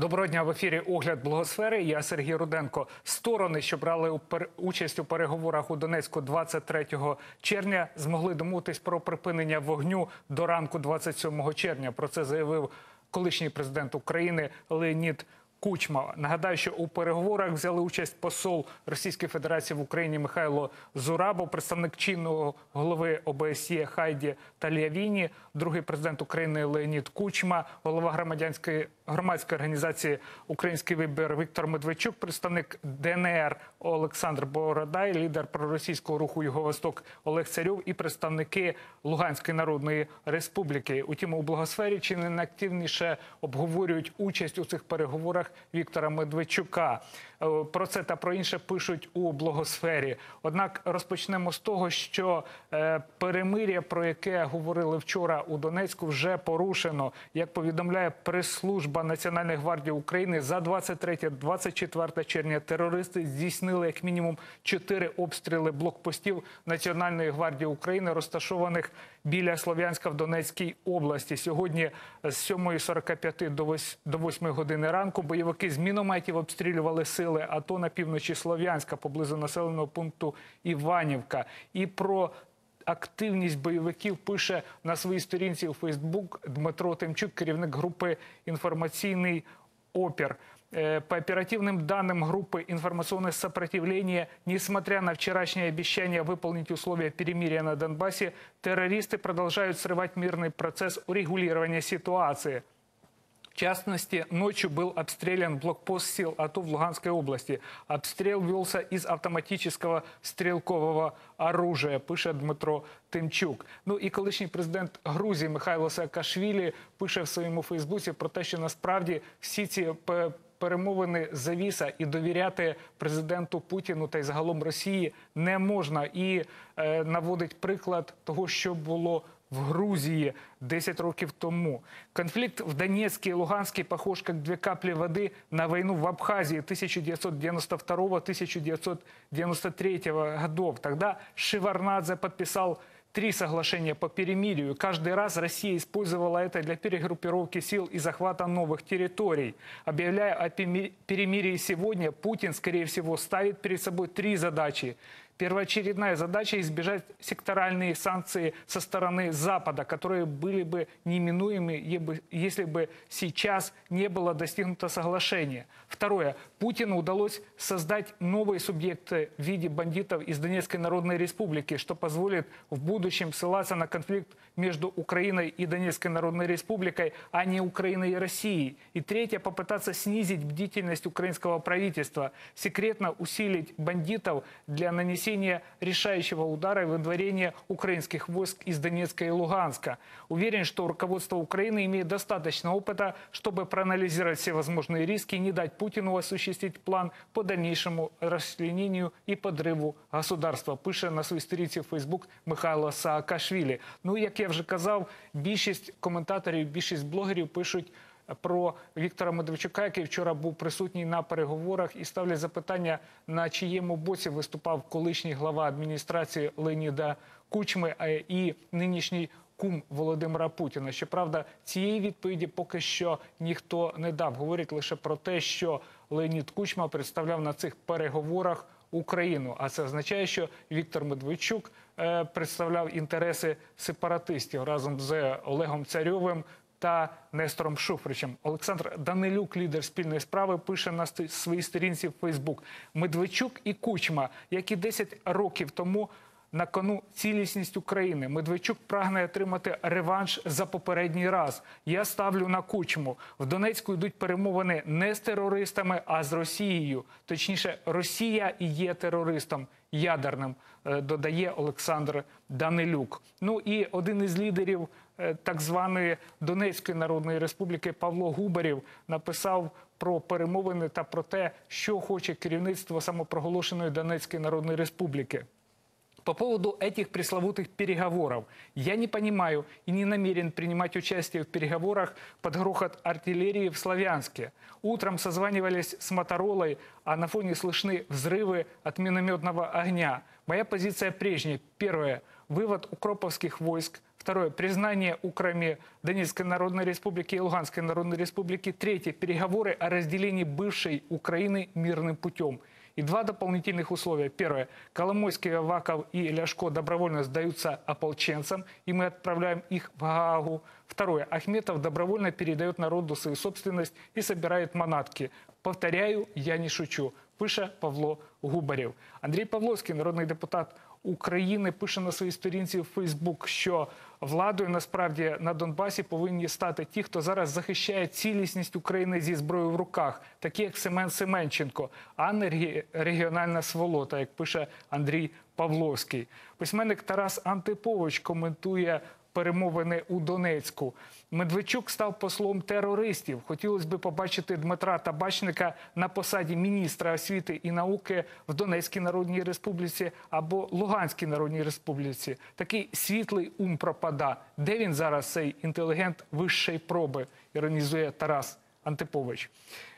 Доброго дня в ефірі Огляд Благосфери. Я Сергій Руденко. Сторони, що брали участь у переговорах у Донецьку 23 червня, змогли домовитись про припинення вогню до ранку 27 червня. Про це заявив колишній президент України Леонід Кучма. Нагадаю, що у переговорах взяли участь посол Російської Федерації в Україні Михайло Зурабо, представник чинного голови ОБСЄ Хайді Таліавіні, другий президент України Леонід Кучма, голова громадянської громадської організації Український вибір Віктор Медведчук, представник ДНР Олександр Бородай, лідер проросійського руху Юго-Восток Олег Царьов і представники Луганської Народної Республіки. Утім, у благосфері чи не найактивніше обговорюють участь у цих переговорах Віктора Медведчука. Е, Про це та про інше пишуть у благосфері. Однак розпочнемо з того, що е, перемир'я, про яке говорили вчора у Донецьку, вже порушено. Як повідомляє прес-служба Національної гвардії України, за 23-24 червня терористи здійснили як мінімум чотири обстріли блокпостів Національної гвардії України, розташованих біля Слов'янська в Донецькій області. Сьогодні з 7.45 до 8 до 8 години ранку бойовики з мінометів обстрілювали сили АТО на півночі Слов'янська поблизу населеного пункту Іванівка. І про активність бойовиків пише на своїй сторінці у Фейсбук Дмитро Тимчук, керівник групи інформаційний опір. Э, По оперативным данным группы «Информационное сопротивление», несмотря на вчерашнее обещание выполнить условия перемирия на Донбассе, террористы продолжают срывать мирный процесс урегулирования ситуации. В частности, ночью был обстрелян блокпост сил АТО в Луганской области. Обстрел велся из автоматического стрелкового оружия, пише Дмитро Тимчук. Ну і колишній президент Грузії Михайло Саакашвілі пише в своєму Фейсбуці про те, що насправді всі ці пе- перемовини завіса і довіряти президенту Путіну та й загалом Росії не можна. І е, наводить приклад того, що було в Грузії 10 років тому. Конфликт в Донецке и Луганске похож как две капли воды на войну в Абхазии 1992-1993 годов. Тогда Шеварнадзе подписал три соглашения по перемирию. Каждый раз Россия использовала это для перегруппировки сил и захвата новых территорий. Объявляя о перемирии сегодня, Путин, скорее всего, ставит перед собой три задачи. Первоочередная задача – избежать секторальные санкции со стороны Запада, которые были бы неминуемы, если бы сейчас не было достигнуто соглашение. Второе. Путину удалось создать новые субъекты в виде бандитов из Донецкой Народной Республики, что позволит в будущем ссылаться на конфликт между Украиной и Донецкой Народной Республикой, а не Украиной и Россией. И третье. Попытаться снизить бдительность украинского правительства, секретно усилить бандитов для нанесения решающего удара и выдворения украинских войск из Донецка и Луганска. Уверен, что руководство Украины имеет достаточно опыта, чтобы проанализировать все возможные риски и не дать Путину осуществить план по дальнейшему расчленению и подрыву государства. Пише на своїй сторінці в Фейсбук Михайло Саакашвілі. Ну, як я вже казав, більшість коментаторів, більшість блогерів пишуть про Віктора Медведчука, який вчора був присутній на переговорах, і ставлять запитання, на чиєму боці виступав колишній глава адміністрації Леоніда Кучми е, і нинішній кум Володимира Путіна. Щоправда, цієї відповіді поки що ніхто не дав. Говорять лише про те, що Леонід Кучма представляв на цих переговорах Україну. А це означає, що Віктор Медведчук е, представляв інтереси сепаратистів разом з Олегом Царьовим та Нестором Шуфричем. Олександр Данилюк, лідер спільної справи, пише на своїй сторінці в Фейсбук. Медведчук і Кучма, як і 10 років тому. На кону цілісність України. Медведчук прагне отримати реванш за попередній раз. Я ставлю на кучму. В Донецьку йдуть перемовини не з терористами, а з Росією. Точніше, Росія і є терористом ядерним, е, додає Олександр Данилюк. Ну і один із лідерів так званої Донецької Народної Республіки Павло Губарів написав про перемовини та про те, що хоче керівництво самопроголошеної Донецької Народної Республіки. По поводу этих пресловутых переговоров. Я не понимаю и не намерен принимать участие в переговорах под грохот артиллерии в Славянске. Утром созванивались с Моторолой, а на фоне слышны взрывы от минометного огня. Моя позиция прежняя. Первое. Вывод укроповских войск. Второе. Признание Украме Донецкой Народной Республики и Луганской Народной Республики. Третье. Переговоры о разделении бывшей Украины мирным путем. И два дополнительных условия. Первое. Коломойский, Аваков и Ляшко добровольно сдаются ополченцам, и мы отправляем их в Гаагу. Второе. Ахметов добровольно передает народу свою собственность и собирает манатки. Повторяю, я не шучу. Пише Павло Губарєв. Андрій Павловський, народний депутат України, пише на своїй сторінці в Фейсбук, що владою насправді на Донбасі повинні стати ті, хто зараз захищає цілісність України зі зброєю в руках, такі як Семен Семенченко, а не регіональна сволота, як пише Андрій Павловський. Письменник Тарас Антипович коментує перемовини у Донецьку. Медведчук став послом терористів. Хотілося б побачити Дмитра Табачника на посаді міністра освіти і науки в Донецькій Народній Республіці або Луганській Народній Республіці. Такий світлий ум пропада. Де він зараз цей інтелігент вищої проби? Іронізує Тарас Антипович.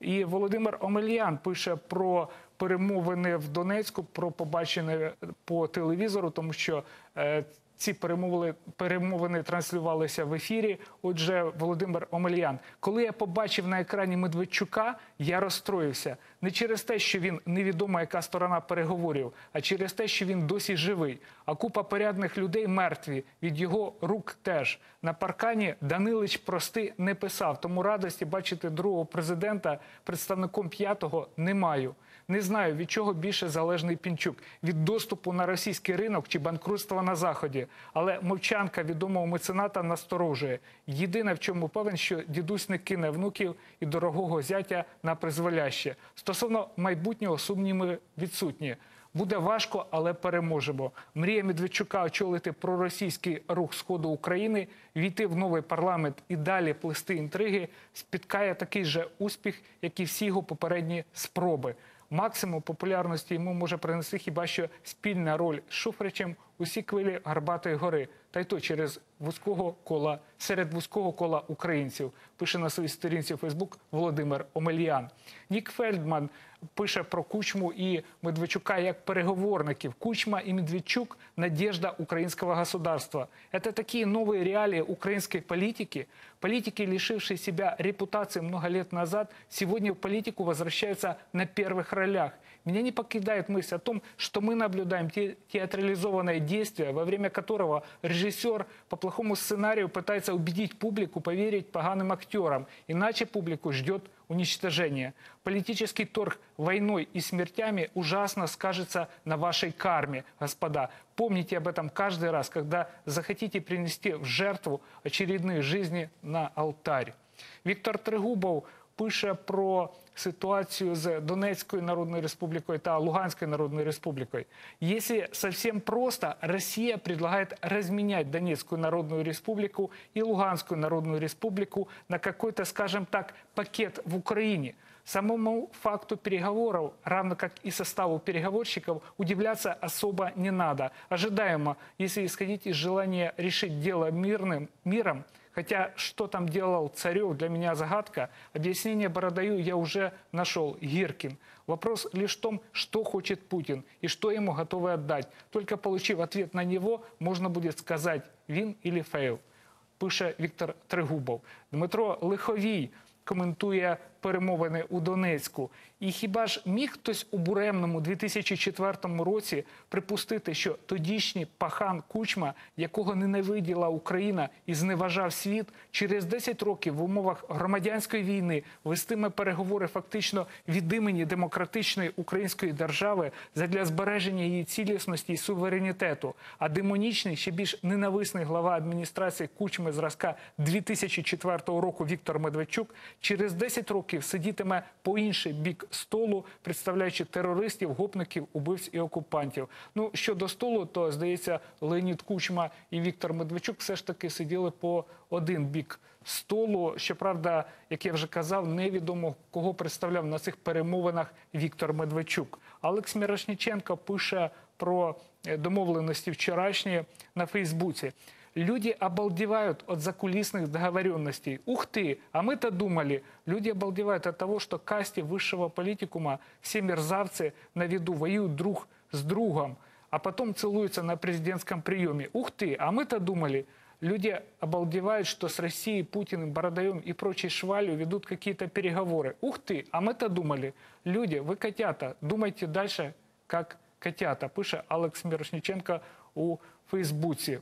І Володимир Омельян пише про перемовини в Донецьку, про побачене по телевізору, тому що е, ці перемовини, перемовини транслювалися в ефірі. Отже, Володимир Омельян, коли я побачив на екрані Медведчука, я розстроївся не через те, що він невідомо яка сторона переговорів, а через те, що він досі живий. А купа порядних людей мертві від його рук теж на паркані Данилич прости не писав. Тому радості бачити другого президента представником п'ятого не маю. Не знаю, від чого більше залежний Пінчук від доступу на російський ринок чи банкрутства на заході. Але мовчанка відомого мецената насторожує. Єдине, в чому певен, що дідусь не кине внуків і дорогого зятя на призволяще. Стосовно майбутнього сумніви відсутні. Буде важко, але переможемо. Мрія Медведчука очолити проросійський рух сходу України, війти в новий парламент і далі плести інтриги, спіткає такий же успіх, як і всі його попередні спроби. Максимум популярності йому може принести хіба що спільна роль з Шуфричем у сіквелі Гарбатої гори, та й то через вузького кола серед вузького кола українців. Пише на своїй сторінці Фейсбук Володимир Омельян. Нік Фельдман пише про Кучму і Медведчука як переговорників. Кучма і Медведчук – надежда украинского государства. Это такие новые реалии украинской политики. Политики, лишившие себя репутации много лет назад, сегодня в политику возвращаются на первых ролях. Меня не покидает мысль о том, что мы наблюдаем те, театрализованное действие, во время которого режиссер по плохому сценарию пытается убедить публику поверить поганым актерам, иначе публику ждет уничтожение. Политический торг войной и смертями ужасно скажется на вашей карме, господа. Помните об этом каждый раз, когда захотите принести в жертву очередные жизни на алтарь. Віктор Тригубов пише про ситуацію з Донецькою Народною Республікою та Луганською Народной Республикой. Если совсем просто, Россия предлагает разменять Донецкую Народную Республику и Луганскую Народную Республику на какой-то, скажем так, пакет в Украине. Самому факту переговоров, равно как и составу переговорщиков, удивляться особо не надо. Ожидаемо, если исходить из желания решить дело мирным, миром, Хотя что там делал Царев, для меня загадка. Объяснение Бородаю я уже нашел. Гиркин. Вопрос лишь в том, что хочет Путин и что ему готовы отдать. Только получив ответ на него, можно будет сказать «вин» или «фейл». Пише Віктор Тригубов. Дмитро Лиховій коментує перемовини у Донецьку. І хіба ж міг хтось у буремному 2004 році припустити, що тодішній пахан Кучма, якого ненавиділа Україна і зневажав світ, через 10 років в умовах громадянської війни вестиме переговори фактично від імені демократичної української держави задля збереження її цілісності і суверенітету. А демонічний, ще більш ненависний глава адміністрації Кучми зразка 2004 року Віктор Медведчук через 10 років сидітиме по інший бік столу, представляючи терористів, гопників, убивць і окупантів. Ну щодо столу, то здається, Леонід Кучма і Віктор Медведчук все ж таки сиділи по один бік столу. Щоправда, як я вже казав, невідомо кого представляв на цих перемовинах Віктор Медведчук. Алекс Мірошніченко пише про е, домовленості вчорашні на Фейсбуці. Люди обалдевают от закулисных договоренностей. Ух ты, а мы-то думали. Люди обалдевают от того, что касте высшего политикума все мерзавцы на виду воюют друг с другом, а потом целуются на президентском приеме. Ух ты, а мы-то думали. Люди обалдевают, что с Россией, Путиным, Бородаем и прочей швалью ведут какие-то переговоры. Ух ты, а мы-то думали. Люди, вы котята, думайте дальше, как котята, пише Алекс Мірошніченко у Фейсбуці.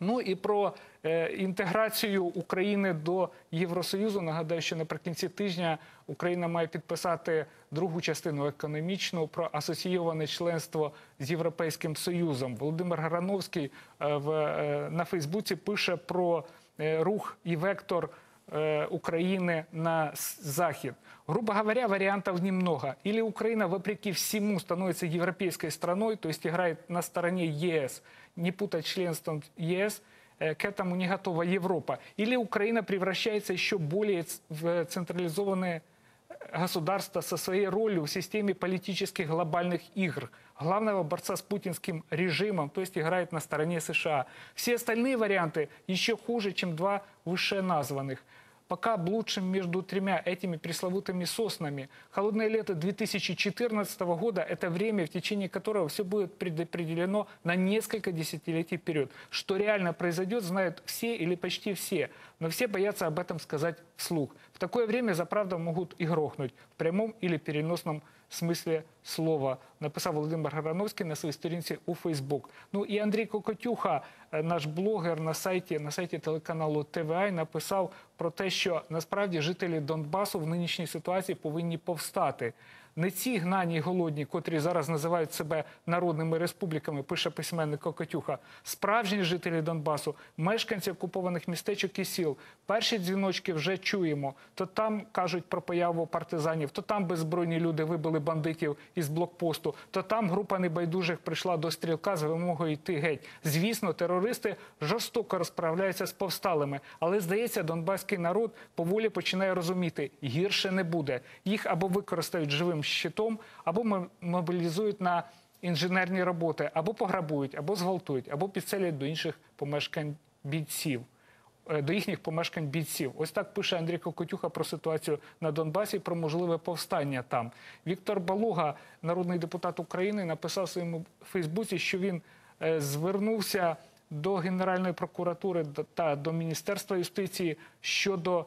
Ну і про е, інтеграцію України до Євросоюзу. Нагадаю, що наприкінці тижня Україна має підписати другу частину економічну про асоційоване членство з Європейським Союзом. Володимир Грановський е, в, е, на Фейсбуці пише про рух і вектор Украины на с- Захід. Грубо говоря, вариантов немного. Или Украина, вопреки всему, становится европейской страной, то есть играет на стороне ЕС, не путать с членством ЕС, э, к этому не готова Европа. Или Украина превращается еще более ц- в централизованное государство со своей ролью в системе политических глобальных игр, главного борца с путинским режимом, то есть играет на стороне США. Все остальные варианты еще хуже, чем два вышеназванных. Пока блудшим между тремя этими пресловутыми соснами. Холодное лето 2014 года – это время, в течение которого все будет предопределено на несколько десятилетий вперед. Что реально произойдет, знают все или почти все. Но все боятся об этом сказать вслух. В такое время за правду могут и грохнуть в прямом или переносном смысле слова, написав Володимир Грановський на своїй сторінці у Фейсбук. Ну і Андрій Кокотюха, е, наш блогер на сайті, на сайті телеканалу ТВА, написав про те, що насправді жителі Донбасу в нинішній ситуації повинні повстати. Не ці гнані голодні, котрі зараз називають себе народними республіками, пише письменник Кокотюха. Справжні жителі Донбасу, мешканці окупованих містечок і сіл. Перші дзвіночки вже чуємо. То там кажуть про появу партизанів, то там беззбройні люди вибили бандитів із блокпосту, то там група небайдужих прийшла до стрілка з вимогою йти геть. Звісно, терористи жорстоко розправляються з повсталими, але здається, донбаський народ поволі починає розуміти, гірше не буде. Їх або використають живим щитом, або мо- мобілізують на інженерні роботи, або пограбують, або зґвалтують, або підселять до інших помешкань бійців. е, До їхніх помешкань бійців. Ось так пише Андрій Кокотюха про ситуацію на Донбасі, про можливе повстання там. Віктор Балуга, народний депутат України, написав своєму Фейсбуці, що він е, звернувся до Генеральної прокуратури та до Міністерства юстиції щодо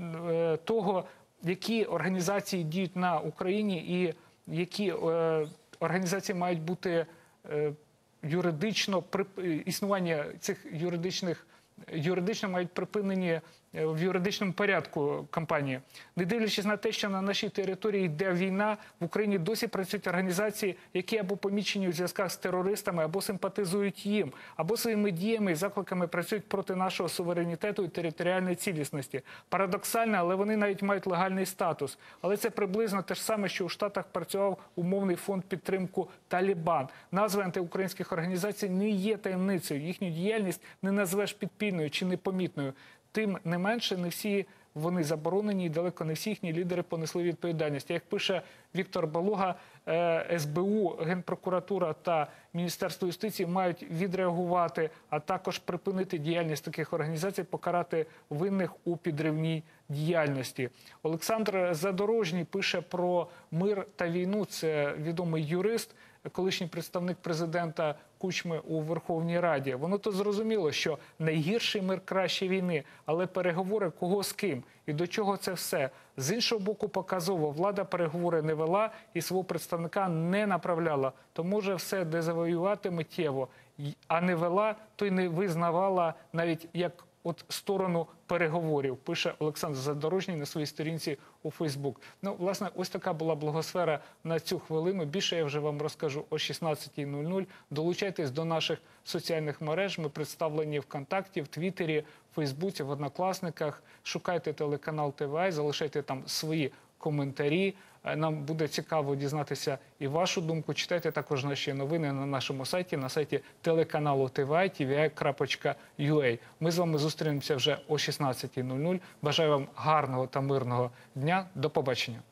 е, того, які організації діють на Україні і які е, організації мають бути е, юридично існування цих юридичних юридично мають припинені в юридичному порядку компанії. Не дивлячись на те, що на нашій території йде війна, в Україні досі працюють організації, які або помічені у зв'язках з терористами, або симпатизують їм, або своїми діями і закликами працюють проти нашого суверенітету і територіальної цілісності. Парадоксально, але вони навіть мають легальний статус. Але це приблизно те ж саме, що у Штатах працював умовний фонд підтримку Талібан. Назви антиукраїнських організацій не є таємницею. Їхню діяльність не назвеш підпільною чи непомітною. Тим не менше, не всі вони заборонені, і далеко не всі їхні лідери понесли відповідальність. Як пише Віктор Балуга, е, СБУ, Генпрокуратура та Міністерство юстиції мають відреагувати, а також припинити діяльність таких організацій, покарати винних у підривній діяльності. Олександр Задорожній пише про мир та війну. Це відомий юрист, колишній представник президента Кучми у Верховній Раді. Воно то зрозуміло, що найгірший мир краще війни, але переговори кого з ким і до чого це все. З іншого боку, показово влада переговори не вела і свого представника не направляла. То може все де завоювати миттєво, а не вела, то й не визнавала навіть як от сторону переговорів, пише Олександр Задорожній на своїй сторінці у Фейсбук. Ну, власне, ось така була благосфера на цю хвилину. Більше я вже вам розкажу о 16.00. Долучайтесь до наших соціальних мереж. Ми представлені ВКонтакті, в Твіттері, в Фейсбуці, в Однокласниках. Шукайте телеканал ТВА, залишайте там свої коментарі. Е, Нам буде цікаво дізнатися і вашу думку. Читайте також наші новини на нашому сайті, на сайті телеканалу ТВА, tvi.ua. Ми з вами зустрінемося вже о 16.00. Бажаю вам гарного та мирного дня. До побачення.